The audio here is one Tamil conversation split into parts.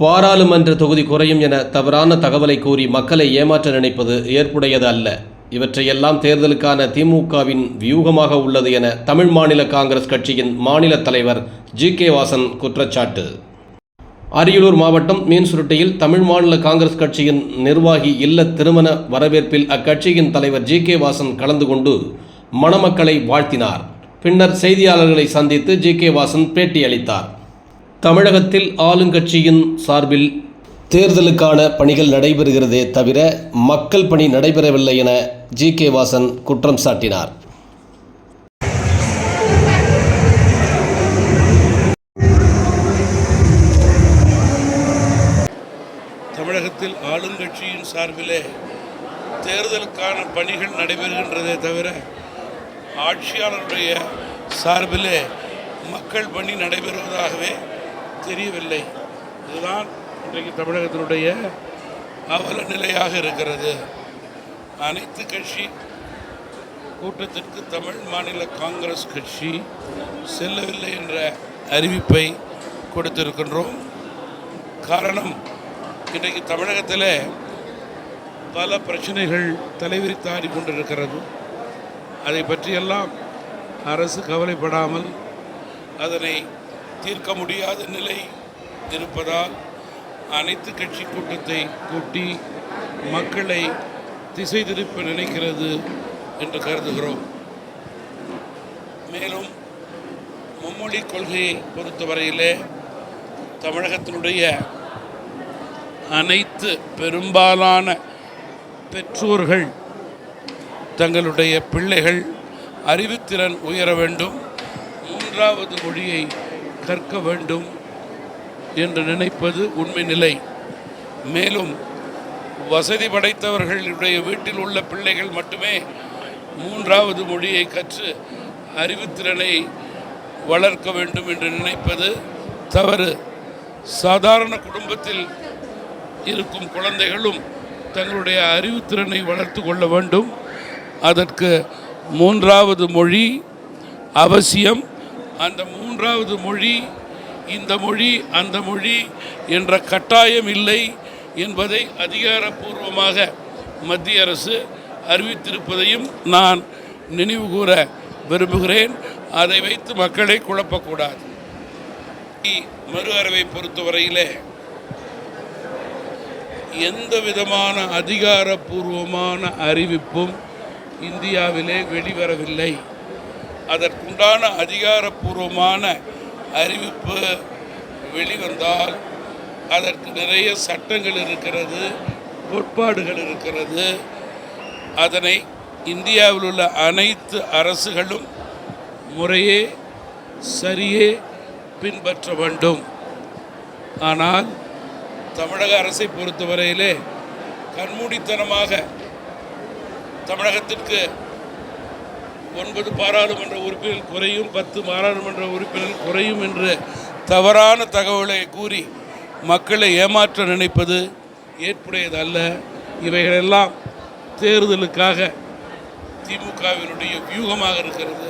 பாராளுமன்ற தொகுதி குறையும் என தவறான தகவலை கூறி மக்களை ஏமாற்ற நினைப்பது ஏற்புடையது அல்ல. இவற்றையெல்லாம் தேர்தலுக்கான திமுகவின் வியூகமாக உள்ளது என தமிழ் மாநில காங்கிரஸ் கட்சியின் மாநில தலைவர் ஜி. கே. வாசன் குற்றச்சாட்டு. அரியலூர் மாவட்டம் மீன்சுருட்டியில் தமிழ் மாநில காங்கிரஸ் கட்சியின் நிர்வாகி இல்ல திருமண வரவேற்பில் அக்கட்சியின் தலைவர் ஜி. கே. வாசன் கலந்து கொண்டு மணமக்களை வாழ்த்தினார். பின்னர் செய்தியாளர்களை சந்தித்து ஜி. கே. வாசன் பேட்டியளித்தார். தமிழகத்தில் ஆளுங்கட்சியின் சார்பில் தேர்தலுக்கான பணிகள் நடைபெறுகிறதே தவிர மக்கள் பணி நடைபெறவில்லை என ஜி கே வாசன் குற்றம் சாட்டினார். தமிழகத்தில் ஆளுங்கட்சியின் சார்பிலே தேர்தலுக்கான பணிகள் நடைபெறுகின்றதே தவிர ஆட்சியாளருடைய சார்பிலே மக்கள் பணி நடைபெறுவதாகவே தெரியவில்லை. இதுதான் இன்றைக்கு தமிழகத்தினுடைய அவல நிலையாக இருக்கிறது. அனைத்து கட்சி கூட்டத்திற்கு தமிழ் மாநில காங்கிரஸ் கட்சி செல்லவில்லை என்ற அறிவிப்பை கொடுத்திருக்கின்றோம். காரணம் இன்றைக்கு தமிழகத்தில் பல பிரச்சனைகள் தலைவிரித்தாடி கொண்டிருக்கிறது. அதை பற்றியெல்லாம் அரசு கவலைப்படாமல் அதனை தீர்க்க முடியாத நிலை இருப்பதால் அனைத்து கட்சி கூட்டத்தை கூட்டி மக்களை திசை திருப்ப நினைக்கிறது என்று கருதுகிறோம். மேலும் மும்மொழி கொள்கையை பொறுத்தவரையிலே தமிழகத்தினுடைய அனைத்து பெரும்பாலான பெற்றோர்கள் தங்களுடைய பிள்ளைகள் அறிவுத்திறன் உயர வேண்டும். மூன்றாவது மொழியை கற்க வேண்டும் என்று நினைப்பது உண்மை நிலை. மேலும் வசதி படைத்தவர்களுடைய வீட்டில் உள்ள பிள்ளைகள் மட்டுமே மூன்றாவது மொழியை கற்று அறிவுத்திறனை வளர்க்க வேண்டும் என்று நினைப்பது தவறு. சாதாரண குடும்பத்தில் இருக்கும் குழந்தைகளும் தங்களுடைய அறிவுத்திறனை வளர்த்து கொள்ள வேண்டும். அதற்கு மூன்றாவது மொழி அவசியம். அந்த மூன்றாவது மொழி இந்த மொழி அந்த மொழி என்ற கட்டாயம் இல்லை என்பதை அதிகாரப்பூர்வமாக மத்திய அரசு அறிவித்திருப்பதையும் நான் நினைவு கூற விரும்புகிறேன். அதை வைத்து மக்களை குழப்பக்கூடாது. மறு அறிவை பொறுத்தவரையிலே எந்த விதமான அதிகாரப்பூர்வமான அறிவிப்பும் இந்தியாவிலே வெளிவரவில்லை. அதற்குண்டான அதிகாரப்பூர்வமான அறிவிப்பு வெளிவந்தால் அதற்கு நிறைய சட்டங்கள் இருக்கிறது கோட்பாடுகள் இருக்கிறது. அதனை இந்தியாவில் உள்ள அனைத்து அரசுகளும் முறையே சரியே பின்பற்ற வேண்டும். ஆனால் தமிழக அரசை பொறுத்தவரையிலே கண்மூடித்தனமாக தமிழகத்திற்கு ஒன்பது பாராளுமன்ற உறுப்பினர் குறையும் பத்து பாராளுமன்ற உறுப்பினர் குறையும் என்று தவறான தகவலை கூறி மக்களை ஏமாற்ற நினைப்பது ஏற்புடையதல்ல. இவைகளெல்லாம் தேர்தலுக்காக திமுகவினுடைய வியூகமாக இருக்கிறது.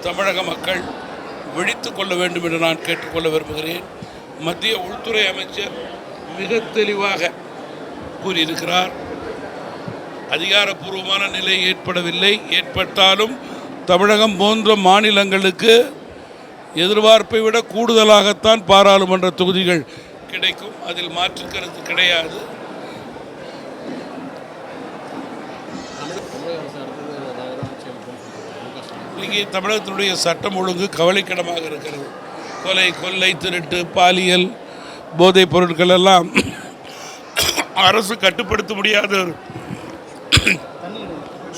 தமிழக மக்கள் விழித்து கொள்ள வேண்டும் என்று நான் கேட்டுக்கொள்ள விரும்புகிறேன். மத்திய உள்துறை அமைச்சர் மிக தெளிவாக கூறியிருக்கிறார். அதிகாரப்பூர்வமான நிலை ஏற்படவில்லை. ஏற்பட்டாலும் தமிழகம் போன்ற மாநிலங்களுக்கு எதிர்பார்ப்பை விட கூடுதலாகத்தான் பாராளுமன்ற தொகுதிகள் கிடைக்கும். அதில் மாற்று கருத்து கிடையாது. இங்கே தமிழகத்தினுடைய சட்டம் ஒழுங்கு கவலைக்கிடமாக இருக்கிறது. கொலை கொள்ளை திருட்டு பாலியல் போதைப் பொருட்கள் எல்லாம் அரசு கட்டுப்படுத்த முடியாத ஒரு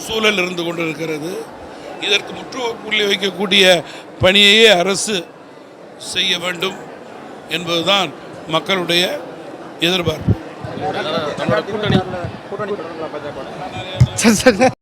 சூழல் இருந்து கொண்டிருக்கிறது. இதற்கு முற்றுப்புள்ளி வைக்கக்கூடிய பணியையே அரசு செய்ய வேண்டும் என்பதுதான் மக்களுடைய எதிர்பார்ப்பு.